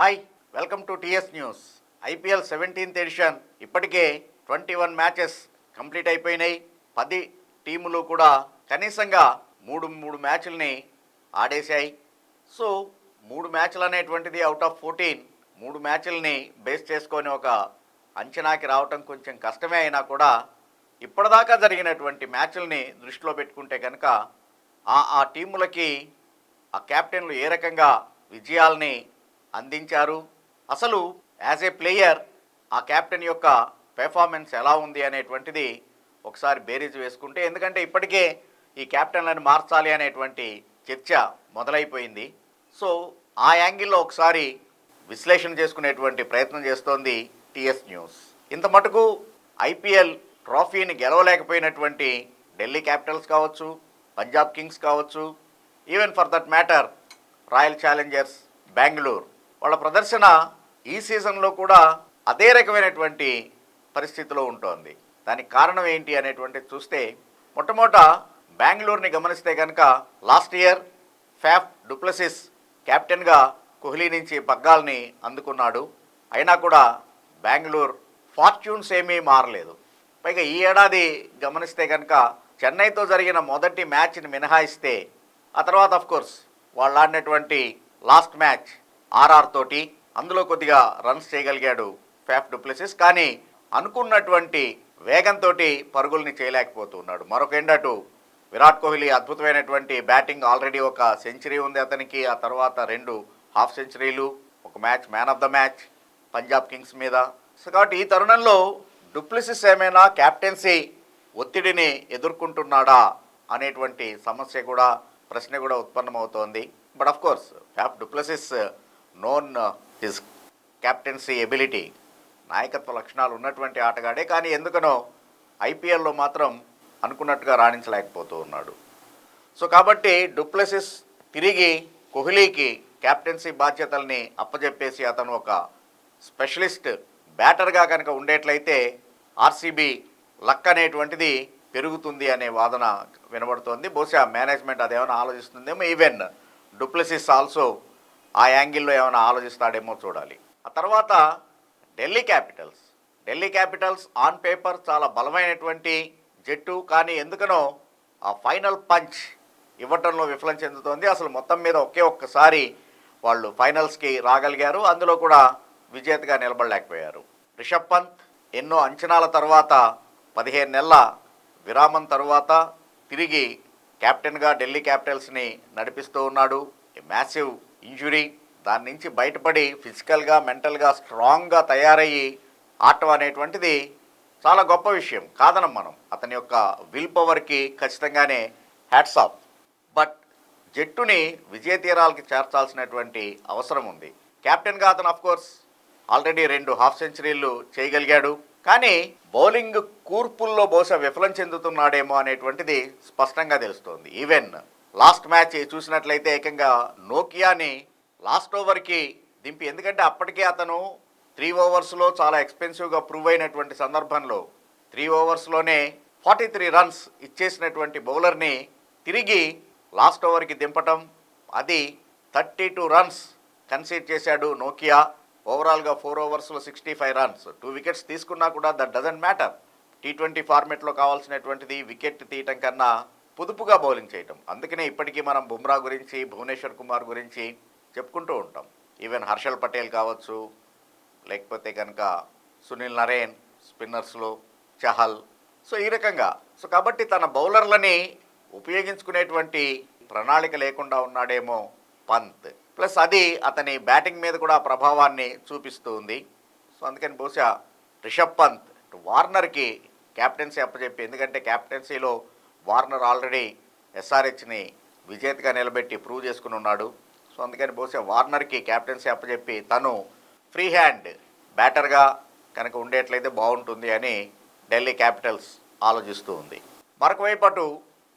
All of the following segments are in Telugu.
Hi welcome to TS news. IPL seventeenth edition. ఇప్పటికే ట్వంటీ వన్ మ్యాచెస్ కంప్లీట్ అయిపోయినాయి. పది టీములు కూడా కనీసంగా మూడు మూడు మ్యాచ్ల్ని ఆడేశాయి. సో మూడు మ్యాచ్లు అనేటువంటిది అవుట్ ఆఫ్ ఫోర్టీన్ మూడు మ్యాచ్ల్ని బేస్ చేసుకొని ఒక అంచనాకి రావటం కొంచెం కష్టమే అయినా కూడా ఇప్పటిదాకా జరిగినటువంటి మ్యాచ్ల్ని దృష్టిలో పెట్టుకుంటే కనుక ఆ ఆ టీములకి ఆ కెప్టెన్లు ఏ రకంగా విజయాల్ని అందించారు. అసలు యాజ్ ఏ ప్లేయర్ ఆ కెప్టెన్ యొక్క పెర్ఫార్మెన్స్ ఎలా ఉంది అనేటువంటిది ఒకసారి బేరీజ్ వేసుకుంటే ఎందుకంటే ఇప్పటికే ఈ కెప్టెన్లను మార్చాలి అనేటువంటి చర్చ మొదలైపోయింది. సో ఆ యాంగిల్లో ఒకసారి విశ్లేషణ చేసుకునేటువంటి ప్రయత్నం చేస్తోంది టీఎస్ న్యూస్. ఇంత మటుకు ఐపీఎల్ ట్రోఫీని గెలవలేకపోయినటువంటి ఢిల్లీ క్యాపిటల్స్ కావచ్చు పంజాబ్ కింగ్స్ కావచ్చు even for that matter Royal Challengers Bengaluru. వాళ్ళ ప్రదర్శన ఈ సీజన్లో కూడా అదే రకమైనటువంటి పరిస్థితిలో ఉంటుంది. దానికి కారణం ఏంటి అనేటువంటిది చూస్తే మొట్టమొదట బెంగళూరుని గమనిస్తే కనుక లాస్ట్ ఇయర్ ఫ్యాఫ్ డుప్లసిస్ కెప్టెన్గా కోహ్లీ నుంచి పగ్గాల్ని అందుకున్నాడు. అయినా కూడా బెంగళూరు ఫార్చ్యూన్స్ ఏమీ మారలేదు. పైగా ఈ ఏడాది గమనిస్తే కనుక చెన్నైతో జరిగిన మొదటి మ్యాచ్ని మినహాయిస్తే ఆ తర్వాత ఆఫ్ కోర్స్ వాళ్ళు ఆడినటువంటి లాస్ట్ మ్యాచ్ ఆర్ఆర్ తోటి అందులో కొద్దిగా రన్స్ చేయగలిగాడు ఫ్యాఫ్ డుప్లెసిస్ కానీ అనుకున్నటువంటి వేగంతో పరుగుల్ని చేయలేకపోతున్నాడు. మరొక ఎండటు విరాట్ కోహ్లీ అద్భుతమైనటువంటి బ్యాటింగ్ ఆల్రెడీ ఒక సెంచరీ ఉంది అతనికి. ఆ తర్వాత రెండు హాఫ్ సెంచరీలు ఒక match man of the match Punjab Kings మీద. సో కాబట్టి ఈ తరుణంలో డుప్లిసిస్ ఏమైనా క్యాప్టెన్సీ ఒత్తిడిని ఎదుర్కొంటున్నాడా అనేటువంటి సమస్య కూడా ప్రశ్న కూడా ఉత్పన్నమవుతోంది. But of course Faf du Plessis known his captaincy ability నాయకత్వ లక్షణాలు ఉన్నటువంటి ఆటగాడే కానీ ఎందుకనో ఐపీఎల్లో మాత్రం అనుకున్నట్టుగా రాణించలేకపోతూ ఉన్నాడు. సో కాబట్టి డుప్లెసిస్ తిరిగి కోహ్లీకి కెప్టెన్సీ బాధ్యతల్ని అప్పజెప్పేసి అతను ఒక స్పెషలిస్ట్ బ్యాటర్గా కనుక ఉండేట్లయితే ఆర్సీబీ లక్ అనేటువంటిది పెరుగుతుంది అనే వాదన వినబడుతోంది. బహుశా మేనేజ్మెంట్ అదేమైనా ఆలోచిస్తుందేమో. ఈవెన్ డుప్లెసిస్ ఆల్సో ఆ యాంగిల్లో ఏమైనా ఆలోచిస్తాడేమో చూడాలి. ఆ తర్వాత Delhi Capitals. Delhi Capitals on paper చాలా బలమైనటువంటి జట్టు కానీ ఎందుకనో ఆ ఫైనల్ పంచ్ ఇవ్వటంలో విఫలం చెందుతోంది. అసలు మొత్తం మీద ఒకే ఒక్కసారి వాళ్ళు ఫైనల్స్కి రాగలిగారు. అందులో కూడా విజేతగా నిలబడలేకపోయారు. రిషబ్ పంత్ ఎన్నో అంచనాల తర్వాత పదిహేను నెలల విరామం తర్వాత తిరిగి కెప్టెన్గా ఢిల్లీ క్యాపిటల్స్ని నడిపిస్తూ ఉన్నాడు. మ్యాసివ్ ఇంజురీ దాని నుంచి బయటపడి ఫిజికల్గా మెంటల్గా స్ట్రాంగ్గా తయారయ్యి ఆటం అనేటువంటిది చాలా గొప్ప విషయం. కాదనం మనం. అతని యొక్క విల్ పవర్కి ఖచ్చితంగానే హ్యాట్స్ ఆఫ్. బట్ జట్టుని విజయ తీరాలకి చేర్చాల్సినటువంటి అవసరం ఉంది. కెప్టెన్గా అతను కోర్స్ ఆల్రెడీ రెండు హాఫ్ సెంచరీలు చేయగలిగాడు. కానీ బౌలింగ్ కూర్పుల్లో బహుశా విఫలం చెందుతున్నాడేమో అనేటువంటిది స్పష్టంగా తెలుస్తోంది. ఈవెన్ లాస్ట్ మ్యాచ్ చూసినట్లయితే ఏకంగా నోకియాని లాస్ట్ ఓవర్కి దింపి. ఎందుకంటే అప్పటికే అతను త్రీ ఓవర్స్లో చాలా ఎక్స్పెన్సివ్గా ప్రూవ్ అయినటువంటి సందర్భంలో త్రీ ఓవర్స్లోనే ఫార్టీ త్రీ రన్స్ ఇచ్చేసినటువంటి బౌలర్ని తిరిగి లాస్ట్ ఓవర్కి దింపటం. అది థర్టీ టూ రన్స్ కన్సీడ్ చేశాడు నోకియా. ఓవరాల్గా four ఓవర్స్లో sixty five runs. Two wickets తీసుకున్నా కూడా that doesn't matter. T twenty ఫార్మెట్లో కావాల్సినటువంటిది వికెట్ తీయటం కన్నా పొదుపుగా బౌలింగ్ చేయటం. అందుకనే ఇప్పటికీ మనం బుమ్రా గురించి భువనేశ్వర్ కుమార్ గురించి చెప్పుకుంటూ ఉంటాం. ఈవెన్ హర్షల్ పటేల్ కావచ్చు లేకపోతే కనుక సునీల్ నరేన్ స్పిన్నర్స్లో చహల్. సో ఈ రకంగా. సో కాబట్టి తన బౌలర్లని ఉపయోగించుకునేటువంటి ప్రణాళిక లేకుండా ఉన్నాడేమో పంత్. ప్లస్ అది అతని బ్యాటింగ్ మీద కూడా ప్రభావాన్ని చూపిస్తూ ఉంది. సో అందుకని బహుశా రిషబ్ పంత్ వార్నర్కి క్యాప్టెన్సీ అప్పచెప్పి ఎందుకంటే క్యాప్టెన్సీలో వార్నర్ ఆల్రెడీ ఎస్ఆర్హెచ్ని విజేతగా నిలబెట్టి ప్రూవ్ చేసుకుని ఉన్నాడు. సో అందుకని బహుశా వార్నర్కి క్యాప్టెన్సీ అప్పచెప్పి తను ఫ్రీ హ్యాండ్ బ్యాటర్గా కనుక ఉండేట్లయితే బాగుంటుంది అని ఢిల్లీ క్యాపిటల్స్ ఆలోచిస్తూ ఉంది. మరొకవైపు అటు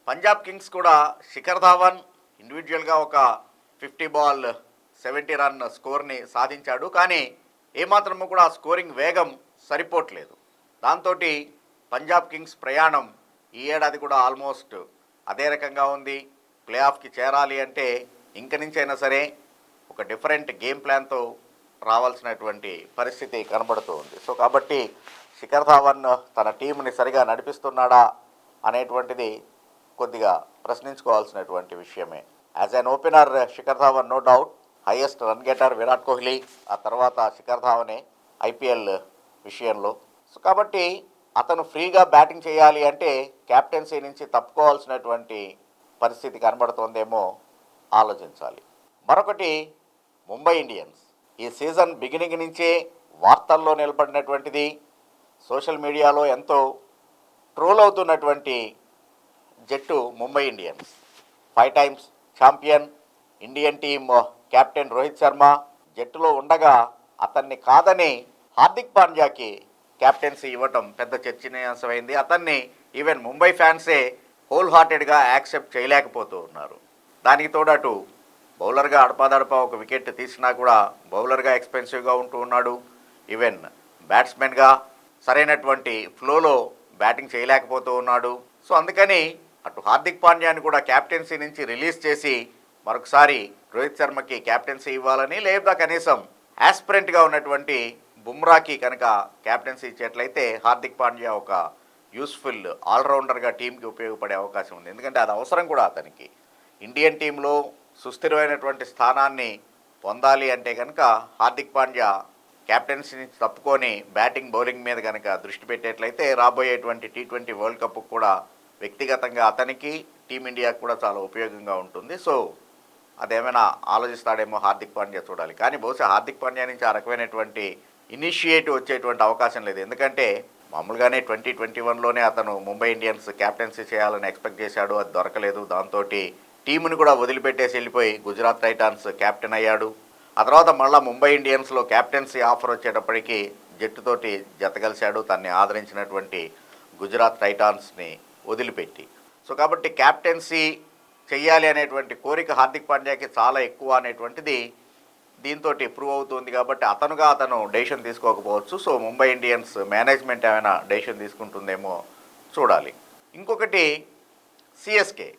పంజాబ్ కింగ్స్ కూడా శిఖర్ ధావన్ ఇండివిజువల్గా ఒక ఫిఫ్టీ బాల్ సెవెంటీ రన్ స్కోర్ని సాధించాడు. కానీ ఏమాత్రము కూడా స్కోరింగ్ వేగం సరిపోవట్లేదు. దాంతో పంజాబ్ కింగ్స్ ప్రయాణం ఈ ఏడాది కూడా ఆల్మోస్ట్ అదే రకంగా ఉంది. ప్లే ఆఫ్కి చేరాలి అంటే ఇంక నుంచైనా సరే ఒక డిఫరెంట్ గేమ్ ప్లాన్తో రావాల్సినటువంటి పరిస్థితి కనబడుతూ ఉంది. సో కాబట్టి శిఖర్ ధావన్ తన టీంని సరిగా నడిపిస్తున్నాడా అనేటువంటిది కొద్దిగా ప్రశ్నించుకోవాల్సినటువంటి విషయమే. As an opener Shikhar Dhawan no doubt. Highest run getter Virat Kohli ఆ తర్వాత శిఖర్ ధావనే ఐపీఎల్ విషయంలో. సో కాబట్టి అతను ఫ్రీగా బ్యాటింగ్ చేయాలి అంటే కెప్టెన్సీ నుంచి తప్పుకోవాల్సినటువంటి పరిస్థితి కనబడుతోందేమో ఆలోచించాలి. మరొకటి ముంబై ఇండియన్స్. ఈ సీజన్ బిగినింగ్ నుంచే వార్తల్లో నిలబడినటువంటిది. సోషల్ మీడియాలో ఎంతో ట్రోల్ అవుతున్నటువంటి జట్టు Mumbai Indians. Five times champion Indian team captain Rohit Sharma జట్టులో ఉండగా అతన్ని కాదని హార్దిక్ పాండ్యాకి క్యాప్టెన్సీ ఇవ్వటం పెద్ద చర్చనీయాంశమైంది. అతన్ని ఈవెన్ ముంబై ఫ్యాన్సే హోల్ హార్టెడ్గా యాక్సెప్ట్ చేయలేకపోతూ ఉన్నారు. దానికి తోడటు బౌలర్గా అడపాదడపా ఒక వికెట్ తీసినా కూడా బౌలర్గా ఎక్స్పెన్సివ్గా ఉంటూ ఉన్నాడు. ఈవెన్ బ్యాట్స్మెన్గా సరైనటువంటి ఫ్లోలో బ్యాటింగ్ చేయలేకపోతూ ఉన్నాడు. సో అందుకని అటు హార్దిక్ పాండ్యాని కూడా క్యాప్టెన్సీ నుంచి రిలీజ్ చేసి మరొకసారి రోహిత్ శర్మకి క్యాప్టెన్సీ ఇవ్వాలని లేదా కనీసం యాస్పిరెంట్గా ఉన్నటువంటి బుమ్రాకి కనుక క్యాప్టెన్సీ ఇచ్చేట్లయితే హార్దిక్ పాండ్యా ఒక యూస్ఫుల్ ఆల్రౌండర్గా టీంకి ఉపయోగపడే అవకాశం ఉంది. ఎందుకంటే అది అవసరం కూడా అతనికి. ఇండియన్ టీంలో సుస్థిరమైనటువంటి స్థానాన్ని పొందాలి అంటే కనుక హార్దిక్ పాండ్యా కెప్టెన్సీ నుంచి తప్పుకొని బ్యాటింగ్ బౌలింగ్ మీద కనుక దృష్టి పెట్టేట్లయితే రాబోయేటువంటి టీ ట్వంటీ వరల్డ్ కప్ కూడా వ్యక్తిగతంగా అతనికి టీమిండియాకు కూడా చాలా ఉపయోగంగా ఉంటుంది. సో అదేమైనా ఆలోచిస్తాడేమో హార్దిక్ పాండ్యా చూడాలి. కానీ బహుశా హార్దిక్ పాండ్యా నుంచి ఆ రకమైనటువంటి ఇనిషియేటివ్ వచ్చేటువంటి అవకాశం లేదు. ఎందుకంటే మామూలుగానే ట్వంటీ ట్వంటీ వన్లోనే అతను ముంబై ఇండియన్స్ క్యాప్టెన్సీ చేయాలని ఎక్స్పెక్ట్ చేశాడు. అది దొరకలేదు. దాంతో టీముని కూడా వదిలిపెట్టేసి వెళ్ళిపోయి గుజరాత్ టైటాన్స్ క్యాప్టెన్ అయ్యాడు. ఆ తర్వాత మళ్ళీ ముంబై ఇండియన్స్లో క్యాప్టెన్సీ ఆఫర్ వచ్చేటప్పటికి జట్టుతోటి జతగలిశాడు తన్ని ఆదరించినటువంటి గుజరాత్ టైటాన్స్ని వదిలిపెట్టి. సో కాబట్టి క్యాప్టెన్సీ చెయ్యాలి అనేటువంటి కోరిక హార్దిక్ పాండ్యాకి చాలా ఎక్కువ అనేటువంటిది దీంతో ప్రూవ్ అవుతుంది కాబట్టి అతనుగా అతను డెసిషన్ తీసుకోకపోవచ్చు. సో ముంబై ఇండియన్స్ మేనేజ్మెంట్ ఏమైనా డెసిషన్ తీసుకుంటుందేమో చూడాలి. ఇంకొకటి CSK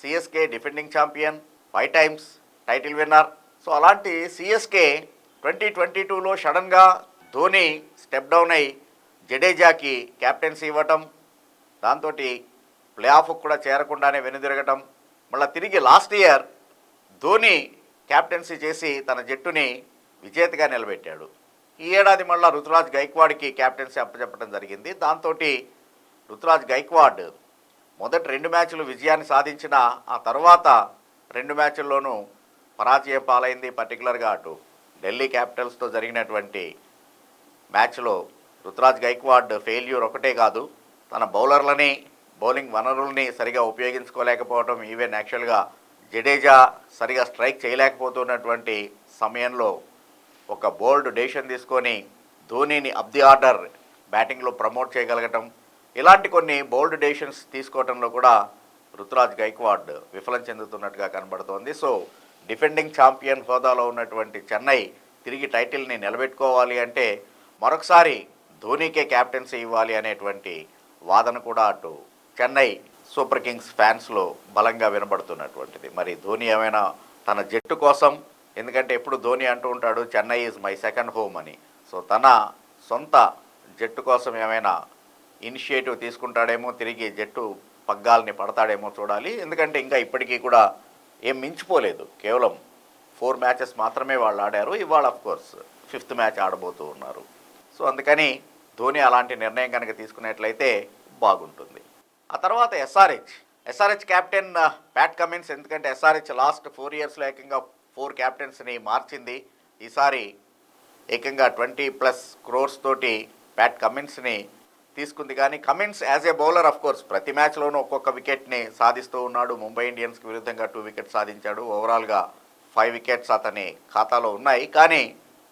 CSK defending champion five times title winner so అలాంటి సిఎస్కే ట్వంటీ ట్వంటీ టూలో సడన్గా ధోని స్టెప్ డౌన్ అయి జడేజాకి క్యాప్టెన్సీ ఇవ్వటం దాంతో ప్లే ఆఫ్ కూడా చేరకుండానే వెనుదిరగటం మళ్ళీ తిరిగి లాస్ట్ ఇయర్ ధోని క్యాప్టెన్సీ చేసి తన జట్టుని విజేతగా నిలబెట్టాడు. ఈ ఏడాది మళ్ళీ రుతురాజ్ గైక్వాడ్కి క్యాప్టెన్సీ అప్పచెప్పడం జరిగింది. దాంతో రుతురాజ్ గైక్వాడ్ మొదటి రెండు మ్యాచ్లు విజయాన్ని సాధించిన ఆ తర్వాత రెండు మ్యాచ్ల్లోనూ పరాజయం పాలైంది. పర్టికులర్గా అటు ఢిల్లీ క్యాపిటల్స్తో జరిగినటువంటి మ్యాచ్లో రుతురాజ్ గైక్వాడ్ ఫెయిల్యూర్ ఒకటే కాదు తన బౌలర్లని బౌలింగ్ వనరుల్ని సరిగా ఉపయోగించుకోలేకపోవడం ఈవెన్ యాక్చువల్గా జడేజా సరిగా స్ట్రైక్ చేయలేకపోతున్నటువంటి సమయంలో ఒక బోల్డ్ డెసిషన్ తీసుకొని ధోనిని అబ్ ది ఆర్డర్ బ్యాటింగ్లో ప్రమోట్ చేయగలగటం ఇలాంటి కొన్ని బోల్డ్ డెసిషన్స్ తీసుకోవడంలో కూడా రుతురాజ్ గైక్వాడ్ విఫలం చెందుతున్నట్టుగా కనబడుతోంది. సో డిఫెండింగ్ ఛాంపియన్ హోదాలో ఉన్నటువంటి చెన్నై తిరిగి టైటిల్ని నిలబెట్టుకోవాలి అంటే మరొకసారి ధోనీకే క్యాప్టెన్సీ ఇవ్వాలి అనేటువంటి వాదన కూడా అటు చెన్నై సూపర్ కింగ్స్ ఫ్యాన్స్లో బలంగా వినబడుతున్నటువంటిది. మరి ధోని ఏమైనా తన జట్టు కోసం ఎందుకంటే ఎప్పుడు ధోని అంటూ ఉంటాడు Chennai is my second home అని. సో తన సొంత జట్టు కోసం ఏమైనా ఇనిషియేటివ్ తీసుకుంటాడేమో తిరిగి జట్టు పగ్గాల్ని పడతాడేమో చూడాలి. ఎందుకంటే ఇంకా ఇప్పటికీ కూడా ఏం మించిపోలేదు. కేవలం ఫోర్ మ్యాచెస్ మాత్రమే వాళ్ళు ఆడారు. ఇవాళ ఆఫ్ కోర్స్ ఫిఫ్త్ మ్యాచ్ ఆడబోతూ ఉన్నారు. సో అందుకని ధోని అలాంటి నిర్ణయం కనుక తీసుకున్నట్లయితే బాగుంటుంది. ఆ తర్వాత SRH SRH captain Pat Cummins ఎందుకంటే ఎస్ఆర్హెచ్ లాస్ట్ ఫోర్ ఇయర్స్లో ఏకంగా ఫోర్ క్యాప్టెన్స్ని మార్చింది. ఈసారి ఏకంగా ట్వంటీ ప్లస్ క్రోర్స్ తోటి ప్యాట్ కమిన్స్ని తీసుకుంది. కానీ Cummins as a bowler of course ప్రతి మ్యాచ్లోనూ ఒక్కొక్క వికెట్ని సాధిస్తూ ఉన్నాడు. ముంబై ఇండియన్స్కి విరుద్ధంగా టూ వికెట్స్ సాధించాడు. ఓవరాల్గా ఫైవ్ వికెట్స్ అతని ఖాతాలో ఉన్నాయి. కానీ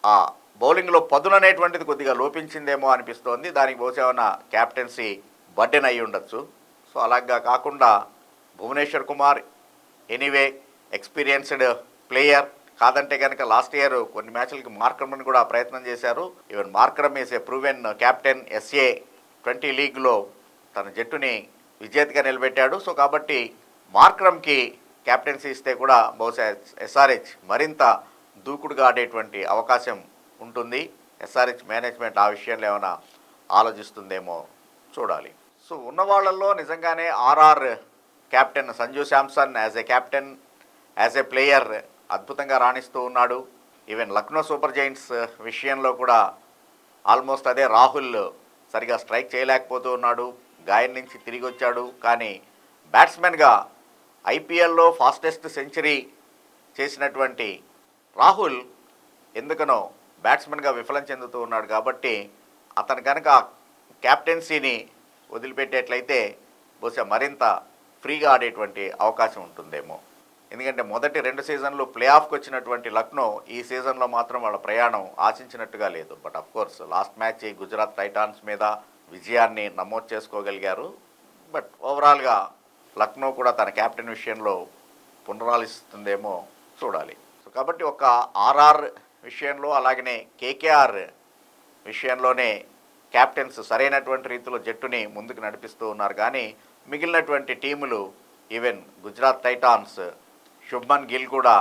ఆ బౌలింగ్లో పదును అనేటువంటిది కొద్దిగా లోపించిందేమో అనిపిస్తోంది. దానికి బహుశా ఏమైనా క్యాప్టెన్సీ బడ్డెన్ అయి ఉండొచ్చు సో అలాగా కాకుండా Bhuvneshwar Kumar anyway experienced player. కాదంటే కనుక లాస్ట్ ఇయర్ కొన్ని మ్యాచ్లకి మార్క్రమ్ని కూడా ప్రయత్నం చేశారు. Even Markram is a proven captain SA twenty లీగ్లో తన జట్టుని విజేతగా నిలబెట్టాడు. సో కాబట్టి మార్క్రమ్కి క్యాప్టెన్సీ ఇస్తే కూడా బహుశా ఎస్ఆర్హెచ్ మరింత దూకుడుగా ఆడేటువంటి అవకాశం ఉంటుంది. ఎస్ఆర్హెచ్ మేనేజ్మెంట్ ఆ విషయంలో ఏమైనా ఆలోచిస్తుందేమో చూడాలి. సో ఉన్న వాళ్ళల్లో నిజంగానే RR captain Sanju Samson as a captain as a player అద్భుతంగా రాణిస్తూ ఉన్నాడు. ఈవెన్ లక్నో సూపర్ జైంట్స్ విషయంలో కూడా ఆల్మోస్ట్ అదే రాహుల్ సరిగా స్ట్రైక్ చేయలేకపోతూ ఉన్నాడు. గాయం నుంచి తిరిగి వచ్చాడు. కానీ బ్యాట్స్మెన్గా ఐపీఎల్లో ఫాస్టెస్ట్ సెంచరీ చేసినటువంటి రాహుల్ ఎందుకనో బ్యాట్స్మెన్గా విఫలం చెందుతూ ఉన్నాడు కాబట్టి అతను కనుక క్యాప్టెన్సీని వదిలిపెట్టేట్లయితే బహుశా మరింత ఫ్రీగా ఆడేటువంటి అవకాశం ఉంటుందేమో. ఎందుకంటే మొదటి రెండు సీజన్లు ప్లే ఆఫ్కి వచ్చినటువంటి లక్నో ఈ సీజన్లో మాత్రం వాళ్ళ ప్రయాణం ఆశించినట్టుగా లేదు. But of course last match ఈ గుజరాత్ టైటాన్స్ మీద విజయాన్ని నమోదు చేసుకోగలిగారు. బట్ ఓవరాల్గా లక్నో కూడా తన క్యాప్టెన్ విషయంలో పునరాలిస్తుందేమో చూడాలి. సో కాబట్టి ఒక ఆర్ఆర్ విషయంలో అలాగనే కేకేఆర్ విషయంలోనే కెప్టెన్స్ సరైనటువంటి రీతిలో జట్టుని ముందుకు నడిపిస్తూ ఉన్నారు. కానీ మిగిలినటువంటి టీములు ఈవెన్ గుజరాత్ టైటాన్స్ శుభ్మన్ గిల్ కూడా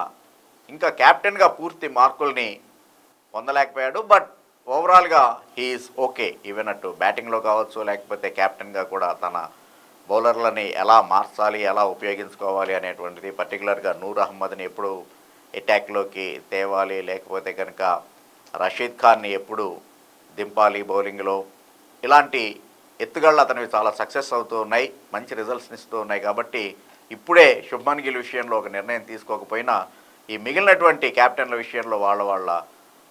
ఇంకా కెప్టెన్గా పూర్తి మార్కుల్ని పొందలేకపోయాడు. బట్ ఓవరాల్గా హీఈస్ ఓకే ఈవెన్ అటు బ్యాటింగ్లో కావచ్చు లేకపోతే కెప్టెన్గా కూడా తన బౌలర్లని ఎలా మార్చాలి ఎలా ఉపయోగించుకోవాలి అనేటువంటిది పర్టికులర్గా నూర్ అహ్మద్ని ఎప్పుడు అటాక్లోకి తేవాలి లేకపోతే కనుక రషీద్ ఖాన్ని ఎప్పుడు దింపాలి బౌలింగ్లో. ఇలాంటి ఎత్తుగళ్ళు అతనివి చాలా సక్సెస్ అవుతూ ఉన్నాయి మంచి రిజల్ట్స్ని ఇస్తూ ఉన్నాయి కాబట్టి ఇప్పుడే శుభ్మన్ గిల్ విషయంలో ఒక నిర్ణయం తీసుకోకపోయినా ఈ మిగిలినటువంటి క్యాప్టెన్ల విషయంలో వాళ్ళ వాళ్ళ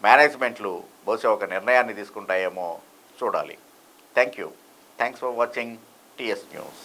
మేనేజ్మెంట్లు బహుశా ఒక నిర్ణయాన్ని తీసుకుంటాయేమో చూడాలి. Thank you. Thanks for watching TS news.